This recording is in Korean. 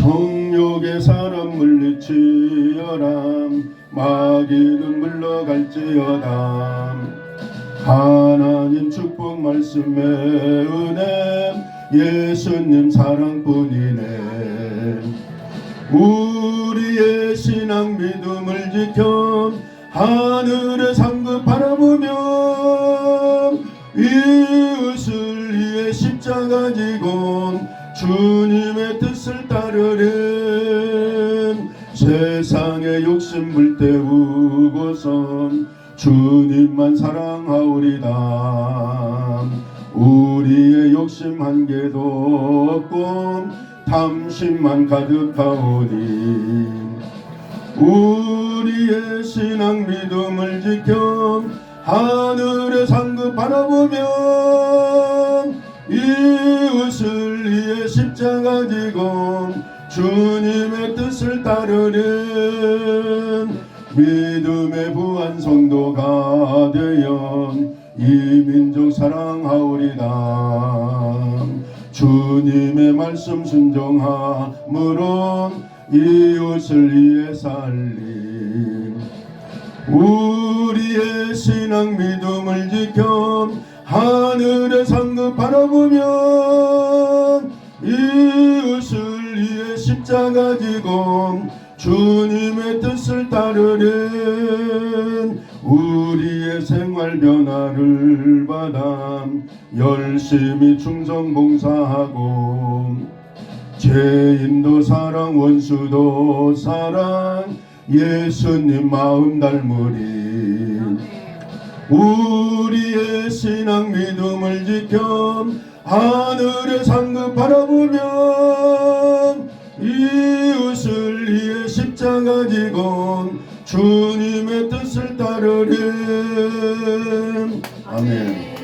정욕의 사람 물리치어람 마귀는 물러갈지어다 하나님 축복 말씀의 은혜 예수님 사랑뿐이네. 우리의 신앙 믿음을 지켜 하늘의 상급 바라보며 이웃을 위해 십자가 지고 주님의 뜻을 따르는 세상의 욕심 불태우고선 주님만 사랑하오리다. 우리의 욕심 한 개도 없고 탐심만 가득하오니 우리의 신앙 믿음을 지켜 하늘의 상급 바라보며 위해 십자가 지고 주님의 뜻을 따르는 믿음의 부한 성도가 되어 이 민족 사랑하오리다 주님의 말씀 순종함으로 이웃을 위해 살림. 우리의 신앙 믿음을 지켜 하늘의 상급 바라보며 십자가 지고 주님의 뜻을 따르는 우리의 생활 변화를 받아 열심히 충성 봉사하고 죄인도 사랑 원수도 사랑 예수님 마음 닮으리. 우리의 신앙 믿음을 지켜 하늘의 상급 바라보며 십자가 지고 주님의 뜻을 따르는 아멘